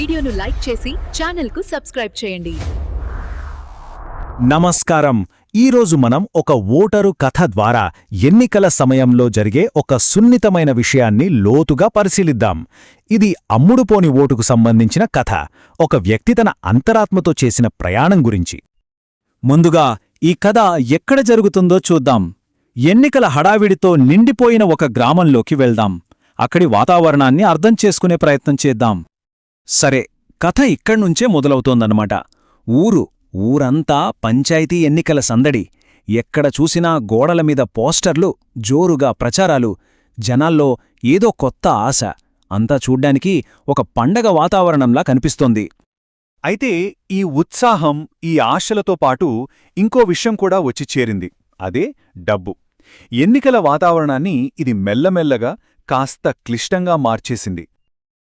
వీడియోను లైక్ చేసి ఛానల్కు సబ్స్క్రైబ్ చేయండి. నమస్కారం. ఈరోజు మనం ఒక ఓటరు కథ ద్వారా ఎన్నికల సమయంలో జరిగే ఒక సున్నితమైన విషయాన్ని లోతుగా పరిశీలిద్దాం. ఇది అమ్ముడుపోని ఓటుకు సంబంధించిన కథ. ఒక వ్యక్తి తన అంతరాత్మతో చేసిన ప్రయాణం గురించి. ముందుగా ఈ కథ ఎక్కడ జరుగుతుందో చూద్దాం. ఎన్నికల హడావిడితో నిండిపోయిన ఒక గ్రామంలోకి వెళ్దాం. అక్కడి వాతావరణాన్ని అర్థం చేసుకునే ప్రయత్నం చేద్దాం. సరే కథ ఇక్కడ్నుంచే మొదలవుతోందన్నమాట. ఊరు ఊరంతా పంచాయతీ ఎన్నికల సందడి. ఎక్కడ చూసినా గోడల మీద పోస్టర్లు జోరుగా ప్రచారాలు. జనాల్లో ఏదో కొత్త ఆశ. అంతా చూడ్డానికి ఒక పండగ వాతావరణంలా కనిపిస్తోంది. అయితే ఈ ఉత్సాహం ఈ ఆశలతో పాటు ఇంకో విషయం కూడా వచ్చి చేరింది. అదే డబ్బు. ఎన్నికల వాతావరణాన్ని ఇది మెల్లమెల్లగా కాస్త క్లిష్టంగా మార్చేసింది.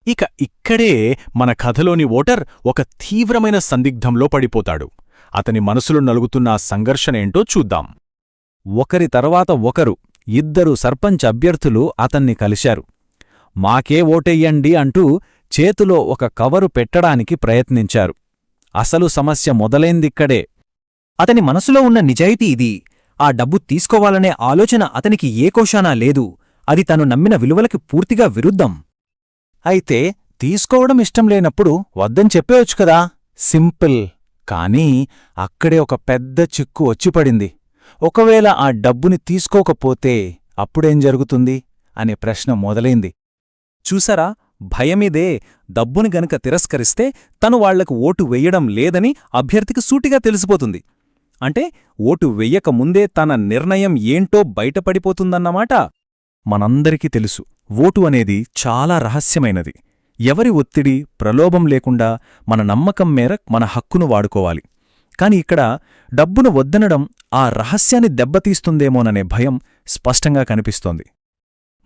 ఇక ఇక్కడే మన కథలోని ఓటర్ ఒక తీవ్రమైన సందిగ్ధంలో పడిపోతాడు. అతని మనసులో నలుగుతున్న ఆ చూద్దాం. ఒకరి తర్వాత ఒకరు ఇద్దరు సర్పంచ్ అభ్యర్థులు అతన్ని కలిశారు. మాకే ఓటెయ్యండి అంటూ చేతిలో ఒక కవరు పెట్టడానికి ప్రయత్నించారు. అసలు సమస్య మొదలైందిక్కడే. అతని మనసులో ఉన్న నిజాయితీ ఇది. ఆ డబ్బు తీసుకోవాలనే ఆలోచన అతనికి ఏ కోశానా లేదు. అది తను నమ్మిన విలువలకి పూర్తిగా విరుద్ధం. అయితే తీసుకోవడం ఇష్టం లేనప్పుడు వద్దని చెప్పేయొచ్చు కదా. సింపుల్. కానీ అక్కడే ఒక పెద్ద చిక్కు వచ్చిపడింది ఒకవేళ ఆ డబ్బుని తీసుకోకపోతే అప్పుడేం జరుగుతుంది? అనే ప్రశ్న మొదలైంది. చూసారా? భయమిదే డబ్బుని గనుక తిరస్కరిస్తే తను వాళ్ళకు ఓటు వెయ్యడం లేదని అభ్యర్థికి సూటిగా తెలిసిపోతుంది. అంటే ఓటు వెయ్యకముందే తన నిర్ణయం ఏంటో బయటపడిపోతుందన్నమాట? మనందరికీ తెలుసు. ఓటు అనేది చాలా రహస్యమైనది. ఎవరి ఒత్తిడి ప్రలోభం లేకుండా మన నమ్మకం మేర మన హక్కును వాడుకోవాలి. కాని ఇక్కడ డబ్బును వద్దనడం ఆ రహస్యాన్ని దెబ్బతీస్తుందేమోననే భయం స్పష్టంగా కనిపిస్తోంది.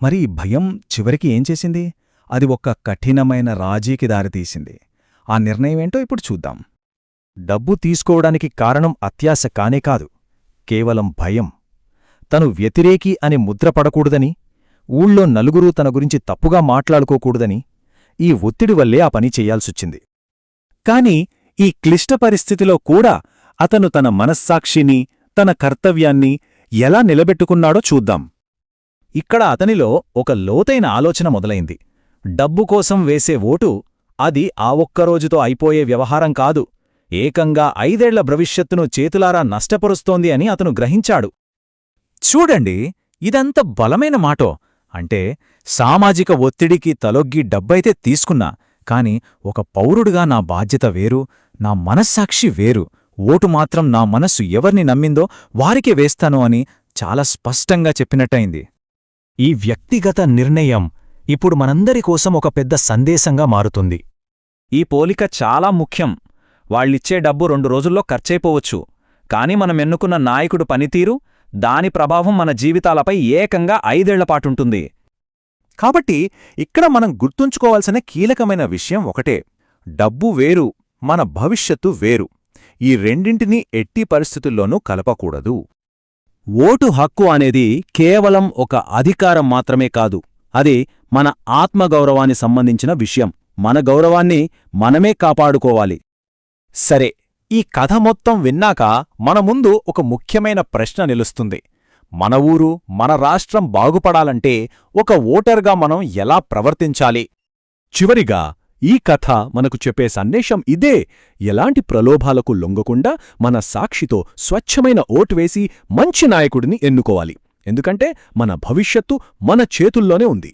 మరి భయం చివరికి ఏం చేసింది? అది ఒక కఠినమైన రాజీకి దారితీసింది. ఆ నిర్ణయమేంటో ఇప్పుడు చూద్దాం. డబ్బు తీసుకోవడానికి కారణం అత్యాశ కానే కాదు కేవలం భయం. తను వ్యతిరేకి అని ముద్రపడకూడదని ఊళ్ళో నలుగురూ తన గురించి తప్పుగా మాట్లాడుకోకూడదని ఈ ఒత్తిడి వల్లే ఆ పని చెయ్యాల్సొచ్చింది కాని ఈ క్లిష్ట పరిస్థితిలో కూడా అతను తన మనస్సాక్షిని తన కర్తవ్యాన్ని ఎలా నిలబెట్టుకున్నాడో చూద్దాం. ఇక్కడ అతనిలో ఒక లోతైన ఆలోచన మొదలైంది. డబ్బు కోసం వేసే ఓటు అది ఆ ఒక్కరోజుతో అయిపోయే వ్యవహారం కాదు. ఏకంగా ఐదేళ్ళ భవిష్యత్తును చేతులారా నష్టపరుస్తోంది అని అతను గ్రహించాడు. చూడండి ఇదంత బలమైన మాటో! అంటే సామాజిక ఒత్తిడికి తలొగ్గి డబ్బైతే తీసుకున్నా కాని ఒక పౌరుడుగా నా బాధ్యత వేరు నా మనస్సాక్షి వేరు. ఓటు మాత్రం నా మనస్సు ఎవర్ని నమ్మిందో వారికే వేస్తాను అని చాలా స్పష్టంగా చెప్పినట్టయింది. ఈ వ్యక్తిగత నిర్ణయం ఇప్పుడు మనందరి కోసం ఒక పెద్ద సందేశంగా మారుతుంది. ఈ పోలిక చాలా ముఖ్యం. వాళ్ళిచ్చే డబ్బు రెండు రోజుల్లో ఖర్చైపోవచ్చు. కాని మనం ఎన్నుకున్న నాయకుడు పనితీరు దాని ప్రభావం మన జీవితాలపై ఏకంగా ఐదేళ్ళపాటుంటుంది కాబట్టి ఇక్కడ మనం గుర్తుంచుకోవాల్సిన కీలకమైన విషయం ఒకటే. డబ్బు వేరు మన భవిష్యత్తు వేరు. ఈ రెండింటినీ ఎట్టి పరిస్థితుల్లోనూ కలపకూడదు. ఓటు హక్కు అనేది కేవలం ఒక అధికారం మాత్రమే కాదు అది మన ఆత్మగౌరవాన్ని సంబంధించిన విషయం. మన గౌరవాన్ని మనమే కాపాడుకోవాలి. సరే ఈ కథ మొత్తం విన్నాక మన ముందు ఒక ముఖ్యమైన ప్రశ్న నిలుస్తుంది. మన ఊరు మన రాష్ట్రం బాగుపడాలంటే ఒక ఓటర్గా మనం ఎలా ప్రవర్తించాలి? చివరిగా ఈ కథ మనకు చెప్పే సందేశం ఇదే. ఎలాంటి ప్రలోభాలకు లొంగకుండా మన సాక్షితో స్వచ్ఛమైన ఓటువేసి మంచి నాయకుడిని ఎన్నుకోవాలి. ఎందుకంటే మన భవిష్యత్తు మన చేతుల్లోనే ఉంది.